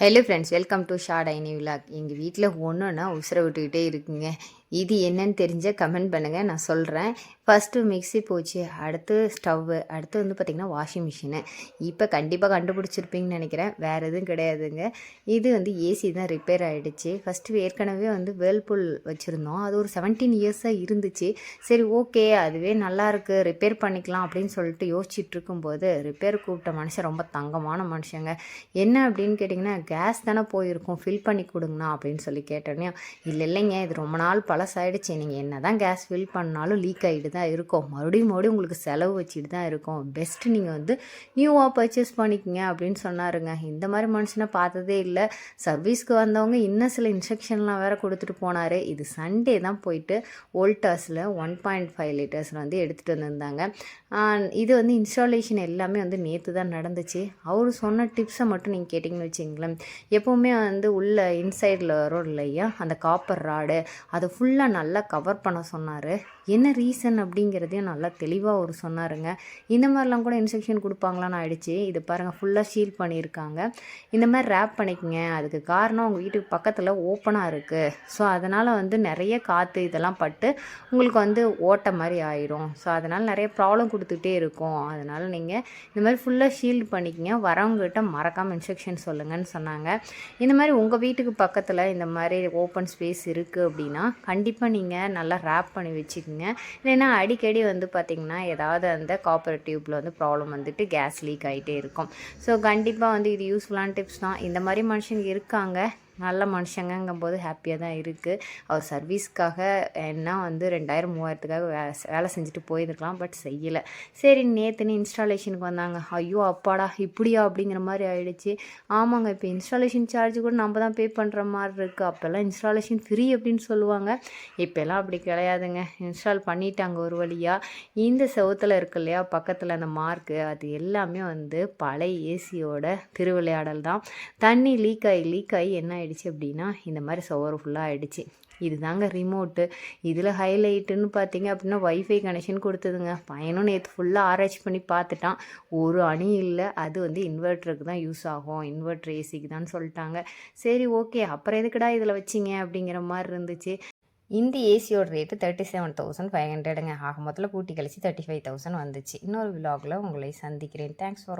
Hello friends welcome to short ஐனி vlog எங்கள் வீட்டில் ஒன்றுன்னா உசுரை விட்டுக்கிட்டே இருக்குங்க. இது என்னன்னு தெரிஞ்ச கமெண்ட் பண்ணுங்கள் நான் சொல்கிறேன் ஃபஸ்ட்டு மிக்ஸி போச்சு அடுத்து ஸ்டவ்வு அடுத்து வந்து பார்த்திங்கன்னா வாஷிங் மிஷினு இப்போ கண்டிப்பாக கண்டுபிடிச்சிருப்பீங்கன்னு நினைக்கிறேன். வேறு எதுவும் கிடையாதுங்க. இது வந்து ஏசி தான் ரிப்பேர் ஆகிடுச்சு ஃபஸ்ட்டு ஏற்கனவே வந்து வேர்ல்பூல் வச்சுருந்தோம். அது ஒரு செவன்டீன் இயர்ஸாக இருந்துச்சு. சரி ஓகே அதுவே நல்லாயிருக்கு ரிப்பேர் பண்ணிக்கலாம் அப்படின்னு சொல்லிட்டு யோசிச்சுட்டு இருக்கும்போது ரிப்பேர் கூப்பிட்ட மனுஷன் ரொம்ப தங்கமான மனுஷங்க. என்ன அப்படின்னு கேட்டிங்கன்னா கேஸ் தானே போயிருக்கும். ஃபில் பண்ணி கொடுங்கண்ணா அப்படின்னு சொல்லி கேட்டோன்னே இல்லை இல்லைங்க. இது ரொம்ப நாள் பழசாயிடுச்சு. நீங்கள் என்ன தான் கேஸ் ஃபில் பண்ணாலும் லீக் ஆகிட்டு தான் இருக்கும். மறுபடியும் மறுபடியும் உங்களுக்கு செலவு வச்சுட்டு தான் இருக்கும். பெஸ்ட்டு நீங்கள் வந்து நியூவாக பர்ச்சேஸ் பண்ணிக்கோங்க அப்படின்னு சொன்னாருங்க. இந்த மாதிரி மனுஷனை பார்த்ததே இல்லை. சர்வீஸ்க்கு வந்தவங்க இன்னும் சில இன்ஸ்ட்ரக்ஷன்லாம் வேறு கொடுத்துட்டு போனார். இது சண்டே தான் போயிட்டு ஓல்டாஸில் ஒன் பாயிண்ட் ஃபைவ் லிட்டர்ஸில் வந்து எடுத்துகிட்டு வந்திருந்தாங்க. இது வந்து இன்ஸ்டாலேஷன் எல்லாமே வந்து நேற்று தான் நடந்துச்சு. அவர் சொன்ன டிப்ஸை மட்டும் நீங்கள் கேட்டிங்கன்னு வச்சிங்களேன் எப்போவுமே வந்து உள்ள இன்சைடில் வரும் இல்லையா? அந்த காப்பர் ராடு அதை ஃபுல்லாக நல்லா கவர் பண்ண சொன்னார். என்ன ரீசன் அப்படிங்கிறதையும் நல்லா தெளிவாக அவர் சொன்னாருங்க. இந்த மாதிரிலாம் கூட இன்ஸ்ட்ரக்ஷன் கொடுப்பாங்களான்னு ஆயிடுச்சு. இது பாருங்கள் ஃபுல்லாக ஷீல் பண்ணியிருக்காங்க. இந்த மாதிரி ரேப் பண்ணிக்கங்க. அதுக்கு காரணம் உங்கள் வீட்டுக்கு பக்கத்தில் ஓப்பனாக இருக்குது ஸோ அதனால் வந்து நிறைய காற்று இதெல்லாம் பட்டு உங்களுக்கு வந்து ஓட்ட மாதிரி ஆயிரும். ஸோ அதனால் நிறைய ப்ராப்ளம் கொடுத்துக்கிட்டே இருக்கும். அதனால் நீங்கள் இந்த மாதிரி ஃபுல்லாக ஷீல்டு பண்ணிக்கங்க. வரவங்ககிட்ட மறக்காமல் இன்ஸ்ட்ரக்ஷன் சொல்லுங்கன்னு சொன்னாங்க. இந்த மாதிரி உங்கள் வீட்டுக்கு பக்கத்தில் இந்த மாதிரி ஓப்பன் ஸ்பேஸ் இருக்குது அப்படின்னா கண்டிப்பாக நீங்கள் நல்லா ரேப் பண்ணி வச்சுக்கோங்க. இல்லைன்னா அடிக்கடி வந்து பார்த்திங்கன்னா ஏதாவது அந்த காப்பர் டியூப்பில் வந்து ப்ராப்ளம் வந்துட்டு கேஸ் லீக் ஆகிட்டே இருக்கும். ஸோ கண்டிப்பாக வந்து இது யூஸ்ஃபுல்லான டிப்ஸ் தான். இந்த மாதிரி மனுஷங்க இருக்காங்க. நல்ல மனுஷங்கங்கும்போது ஹாப்பியாக தான் இருக்குது அவர் சர்வீஸ்க்காக என்ன வந்து ரெண்டாயிரம் மூவாயிரத்துக்காக வே வேலை செஞ்சுட்டு போயிருக்கலாம் பட் செய்யலை. சரி நேற்றுன்னு இன்ஸ்டாலேஷனுக்கு வந்தாங்க. ஐயோ அப்பாடா இப்படியா? அப்படிங்கிற மாதிரி ஆயிடுச்சு. ஆமாங்க இப்போ இன்ஸ்டாலேஷன் சார்ஜ் கூட நம்ம தான் பே பண்ணுற மாதிரி இருக்குது அப்போல்லாம் இன்ஸ்டாலேஷன் ஃப்ரீ அப்படின்னு சொல்லுவாங்க. இப்போல்லாம் அப்படி கிடையாதுங்க. இன்ஸ்டால் பண்ணிட்டாங்க ஒரு வழியாக இந்த செவத்தில் இருக்கு இல்லையா பக்கத்தில் அந்த மார்க்கு அது எல்லாமே வந்து பழைய ஏசியோட திருவிளையாடல் தான். தண்ணி லீக் ஆகி லீக் ஆகி என்ன ஆயிடுச்சு அப்படின்னா இந்த மாதிரி சுவர் ஃபுல்லாக ஆயிடுச்சு. இதுதாங்க ரிமோட்டு இதில் ஹைலைட்டுன்னு பார்த்தீங்க அப்படின்னா வைஃபை கனெக்ஷன் கொடுத்ததுங்க. பையனும் நேற்று ஃபுல்லாக ஆராய்ச்சி பண்ணி பார்த்துட்டான். ஒரு அணி இல்லை அது வந்து இன்வெர்ட்டருக்கு தான் யூஸ் ஆகும். இன்வெர்ட்ரு ஏசிக்கு தான் சொல்லிட்டாங்க. சரி ஓகே அப்புறம் எதுக்குடா இதில் வச்சிங்க? அப்படிங்கிற மாதிரி இருந்துச்சு. இந்த ஏசியோட rate thirty seven thousand five ஹண்ட்ரடுங்க ஆக மொத்தத்தில் கூட்டி கழிச்சு தேர்ட்டி ஃபைவ் தௌசண்ட் வந்துச்சு. இன்னொரு விலாகில் உங்களை சந்திக்கிறேன். Thanks for